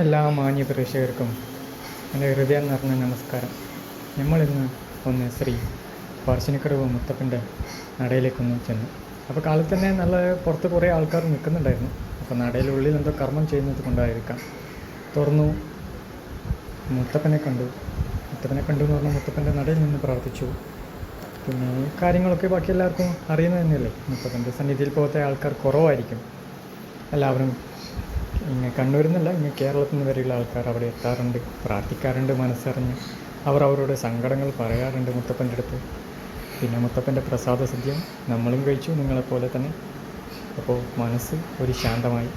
എല്ലാ മാന്യ പ്രേക്ഷകർക്കും എന്റെ ഹൃദയം നിറഞ്ഞ നമസ്കാരം. നമ്മളിന്ന് ഒന്ന് ശ്രീ പറശ്ശിനിക്കടവ് മുത്തപ്പന്റെ നടയിലേക്കൊന്ന് ചെന്നു. അപ്പോൾ കാലത്ത് തന്നെ നല്ല പുറത്ത് കുറേ ആൾക്കാർ നിൽക്കുന്നുണ്ടായിരുന്നു. അപ്പോൾ നടയിലുള്ളിൽ എന്തോ കർമ്മം ചെയ്യുന്നത് കൊണ്ടായിരിക്കാം. തുറന്നു മുത്തപ്പനെ കണ്ടു. മുത്തപ്പനെ കണ്ടു എന്ന് പറഞ്ഞാൽ മുത്തപ്പന്റെ നടയിൽ നിന്ന് പ്രാർത്ഥിച്ചു. പിന്നെ കാര്യങ്ങളൊക്കെ ബാക്കി എല്ലാവർക്കും അറിയുന്നത് തന്നെയല്ലേ? മുത്തപ്പന്റെ സന്നിധിയിൽ പോകാത്ത ആൾക്കാർ കുറവായിരിക്കും. എല്ലാവരും ഇങ്ങ് കണ്ണൂരിൽ നിന്നല്ല ഇങ്ങനെ കേരളത്തിൽ നിന്ന് വരെയുള്ള ആൾക്കാർ അവിടെ എത്താറുണ്ട് പ്രാർത്ഥിക്കാറുണ്ട് മനസ്സറിഞ്ഞ്. അവർ അവരുടെ സങ്കടങ്ങൾ പറയാറുണ്ട് മുത്തപ്പന്റെ അടുത്ത്. പിന്നെ മുത്തപ്പന്റെ പ്രസാദ സദ്യം നമ്മളും കഴിച്ചു നിങ്ങളെപ്പോലെ തന്നെ. അപ്പോൾ മനസ്സ് ഒരു ശാന്തമായി.